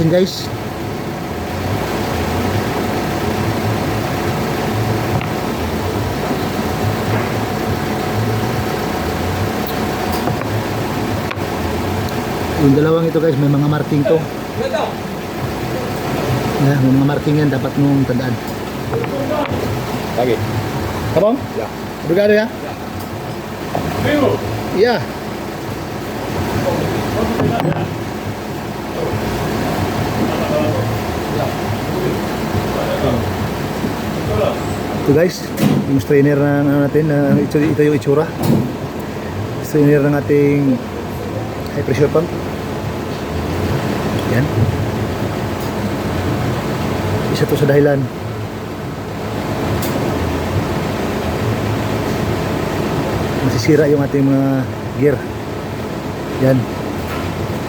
Linisin guys. Yung dalawang ito guys, may mga marking to. Yeah, may mga marking yan, dapat mong tandaan. Lagi. Kabong? Ya. Brigado ya? Iya. Ito guys, yung strainer na ano natin, na ito, ito yung itsura. Strainer ng ating high pressure pump. Yan. Isa to sa dahilan masisira yung ating mga gear yan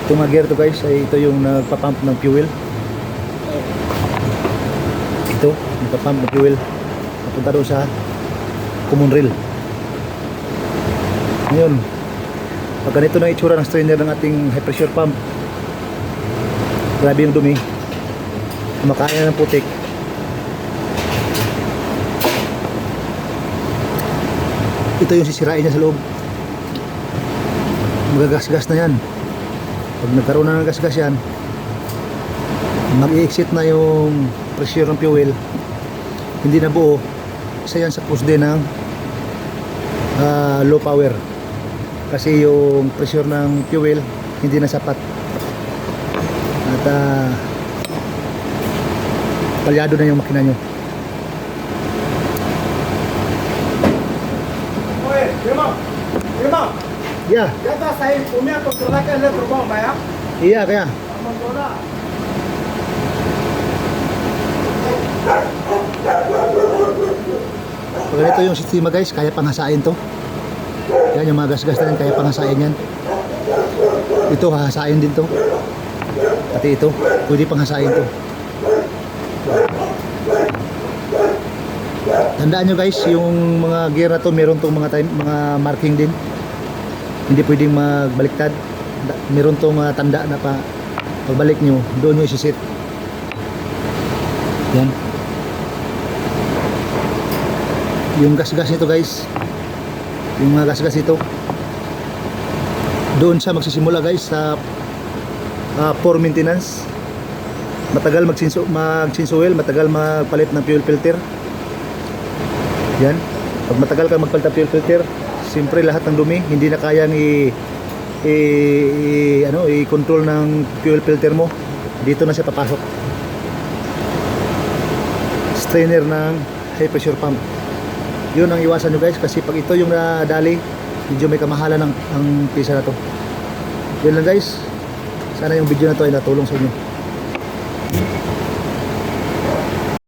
itong mga gear to guys ay ito yung nagpapump ng fuel ito nagpapump ng fuel papunta doon sa common rail ngayon pag ganito na itsura ng strainer ng ating high pressure pump grabe yung dumi. Kumakain ng putik. Ito yung sisirain niya sa loob. Magagasgas na yan. Pag nagkaroon na ng gasgas yan mag-exit na yung pressure ng fuel. Hindi na buo isa yan sa cause din ng ah, low power. Kasi yung pressure ng fuel hindi na sapat. At uh, talyado na yung makina nyo. Yeah, ah? iya kaya. Vamos Pag ganito yung sistema guys, kaya panghasain to. Yan yung mga gas-gas na yan, kaya panghasain yan. Ito, hahasain din to. Pati ito, pwede panghasain to. Tandaan nyo guys, yung mga gear na to, meron tong mga, time, mga marking din. Hindi pwedeng magbaliktad. Meron tong mga tanda na pa pagbalik nyo, doon nyo isisit. Yan. Yung gas-gas nito guys. Yung mga gas-gas nito. Doon siya magsisimula guys sa uh, for maintenance. Matagal magsinso magsinsuel matagal magpalit ng fuel filter. Yan. Pag matagal ka magpalit ng fuel filter siyempre lahat ng dumi hindi na kayang i, i, i- ano i-control ng fuel filter mo. Dito na siya papasok. Strainer ng high pressure pump yun ang iwasan nyo guys kasi pag ito yung nadali medyo may kamahalan ng ang pisa na to. Yun lang guys. Sana yung video na to ay natulong sa inyo